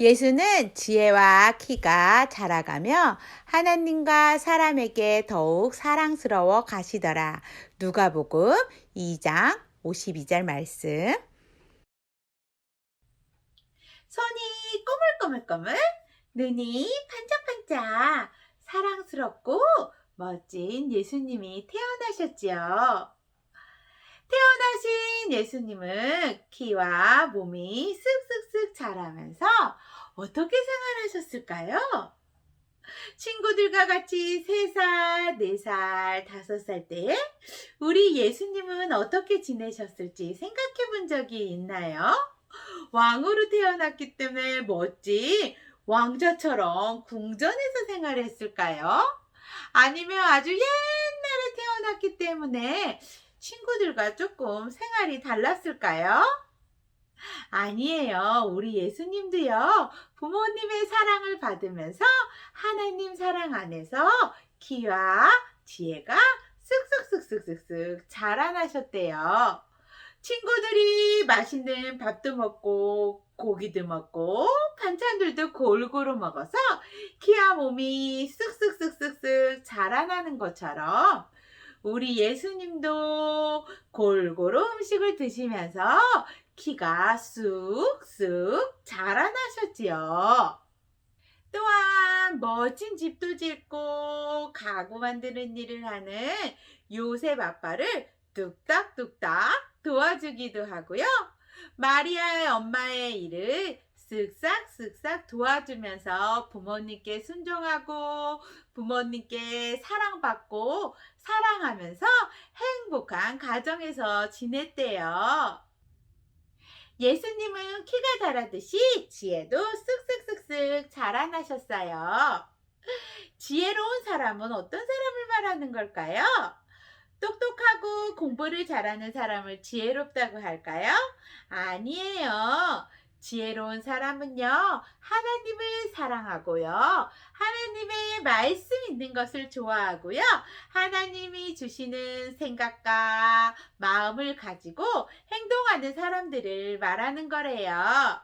예수는 지혜와 키가 자라가며 하나님과 사람에게 더욱 사랑스러워 가시더라. 누가복음 2장 52절 말씀. 손이 꼬물꼬물꼬물, 눈이 반짝반짝, 사랑스럽고 멋진 예수님이 태어나셨지요. 태어나신 예수님은 키와 몸이 쓱쓱쓱 자라면서 어떻게 생활하셨을까요? 친구들과 같이 3살, 4살, 5살 때에 우리 예수님은 어떻게 지내셨을지 생각해 본 적이 있나요? 왕으로 태어났기 때문에 멋진 왕자처럼 궁전에서 생활했을까요? 아니면 아주 옛날에 태어났기 때문에 친구들과 조금 생활이 달랐을까요? 아니에요. 우리 예수님도요, 부모님의 사랑을 받으면서 하나님 사랑 안에서 키와 지혜가 쓱쓱쓱쓱쓱쓱 자라나셨대요. 친구들이 맛있는 밥도 먹고 고기도 먹고 반찬들도 골고루 먹어서 키와 몸이 쓱쓱쓱쓱쓱 자라나는 것처럼 우리 예수님도 골고루 음식을 드시면서 키가 쑥쑥 자라나셨지요. 또한 멋진 집도 짓고 가구 만드는 일을 하는 요셉 아빠를 뚝딱뚝딱 도와주기도 하고요. 마리아의 엄마의 일을 쓱싹쓱싹 도와주면서 부모님께 순종하고 부모님께 사랑받고 사랑하면서 행복한 가정에서 지냈대요. 예수님은 키가 자라듯이 지혜도 쓱쓱쓱쓱 자라나셨어요. 지혜로운 사람은 어떤 사람을 말하는 걸까요? 똑똑하고 공부를 잘하는 사람을 지혜롭다고 할까요? 아니에요. 지혜로운 사람은요, 하나님을 사랑하고요, 하나님의 말씀 있는 것을 좋아하고요, 하나님이 주시는 생각과 마음을 가지고 행동하는 사람들을 말하는 거래요.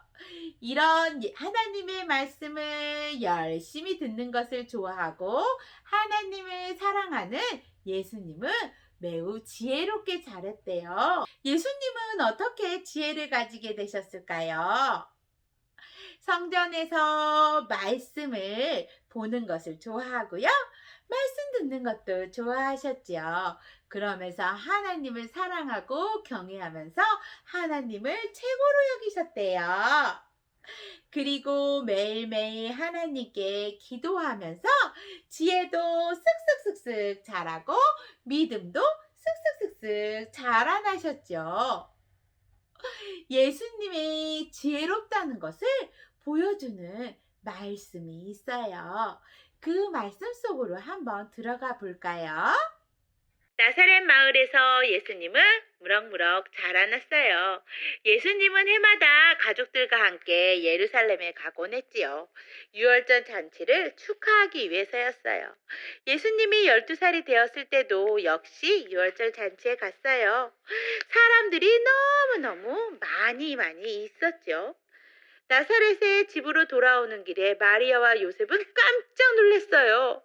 이런 하나님의 말씀을 열심히 듣는 것을 좋아하고 하나님을 사랑하는 예수님은 매우 지혜롭게 자랐대요. 예수님은 어떻게 지혜를 가지게 되셨을까요? 성전에서 말씀을 보는 것을 좋아하고요. 말씀 듣는 것도 좋아하셨지요. 그러면서 하나님을 사랑하고 경외하면서 하나님을 최고로 여기셨대요. 그리고 매일매일 하나님께 기도하면서 지혜도 쓱쓱쓱쓱 자라고 믿음도 쓱쓱쓱쓱 자라나셨죠. 예수님이 지혜롭다는 것을 보여주는 말씀이 있어요. 그 말씀 속으로 한번 들어가 볼까요? 나사렛 마을에서 예수님은 무럭무럭 자라났어요. 예수님은 해마다 가족들과 함께 예루살렘에 가곤 했지요. 유월절 잔치를 축하하기 위해서였어요. 예수님이 12살이 되었을 때도 역시 유월절 잔치에 갔어요. 사람들이 너무너무 많이 많이 있었죠. 나사렛의 집으로 돌아오는 길에 마리아와 요셉은 깜짝 놀랐어요.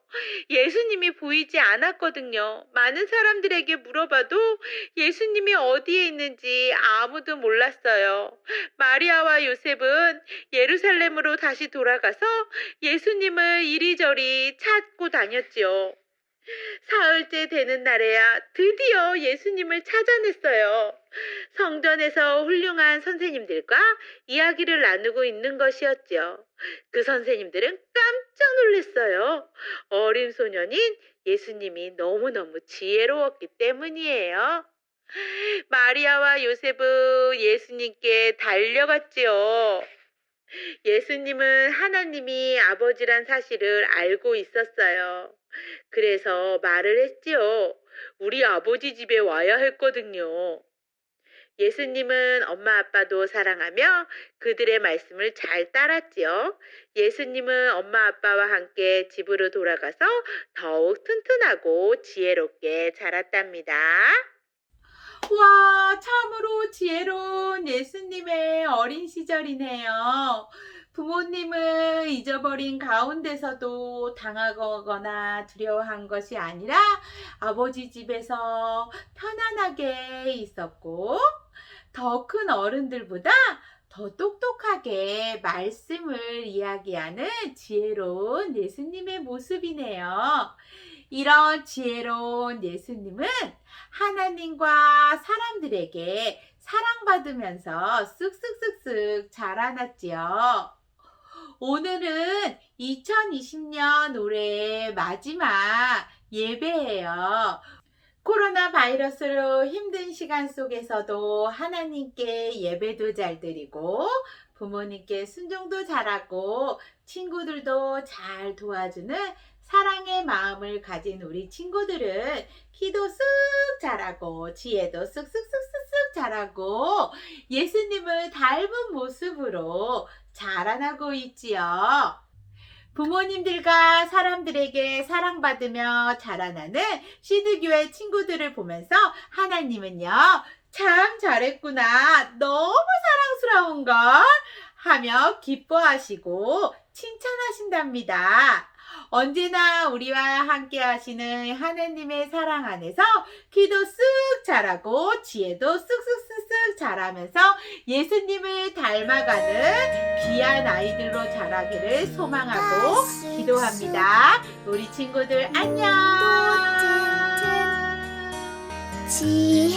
예수님이 보이지 않았거든요. 많은 사람들에게 물어봐도 예수님이 어디에 있는지 아무도 몰랐어요. 마리아와 요셉은 예루살렘으로 다시 돌아가서 예수님을 이리저리 찾고 다녔지요. 사흘째 되는 날에야 드디어 예수님을 찾아냈어요. 성전에서 훌륭한 선생님들과 이야기를 나누고 있는 것이었죠. 그 선생님들은 깜짝 놀랐어요. 어린 소년인 예수님이 너무너무 지혜로웠기 때문이에요. 마리아와 요셉은 예수님께 달려갔지요. 예수님은 하나님이 아버지란 사실을 알고 있었어요. 그래서 말을 했지요. 우리 아버지 집에 와야 했거든요. 예수님은 엄마 아빠도 사랑하며 그들의 말씀을 잘 따랐지요. 예수님은 엄마 아빠와 함께 집으로 돌아가서 더욱 튼튼하고 지혜롭게 자랐답니다. 와, 참으로 지혜로운 예수님의 어린 시절이네요. 부모님을 잊어버린 가운데서도 당하거나 두려워한 것이 아니라 아버지 집에서 편안하게 있었고 더 큰 어른들보다 더 똑똑하게 말씀을 이야기하는 지혜로운 예수님의 모습이네요. 이런 지혜로운 예수님은 하나님과 사람들에게 사랑받으면서 쓱쓱쓱쓱 자라났지요. 오늘은 2020년 올해 마지막 예배예요. 코로나 바이러스로 힘든 시간 속에서도 하나님께 예배도 잘 드리고 부모님께 순종도 잘하고 친구들도 잘 도와주는 사랑의 마음을 가진 우리 친구들은 키도 쓱 잘하고 지혜도 쓱쓱쓱쓱쓱 잘하고 예수님을 닮은 모습으로 자라나고 있지요. 부모님들과 사람들에게 사랑받으며 자라나는 시드교회 친구들을 보면서 하나님은요, 참 잘했구나. 너무 사랑스러운 걸. 하며 기뻐하시고 칭찬하신답니다. 언제나 우리와 함께 하시는 하나님의 사랑 안에서 키도 쓱 자라고 지혜도 쓱쓱쓱쓱 자라면서 예수님을 닮아가는 귀한 아이들로 자라기를 소망하고 기도합니다. 우리 친구들 안녕. 지혜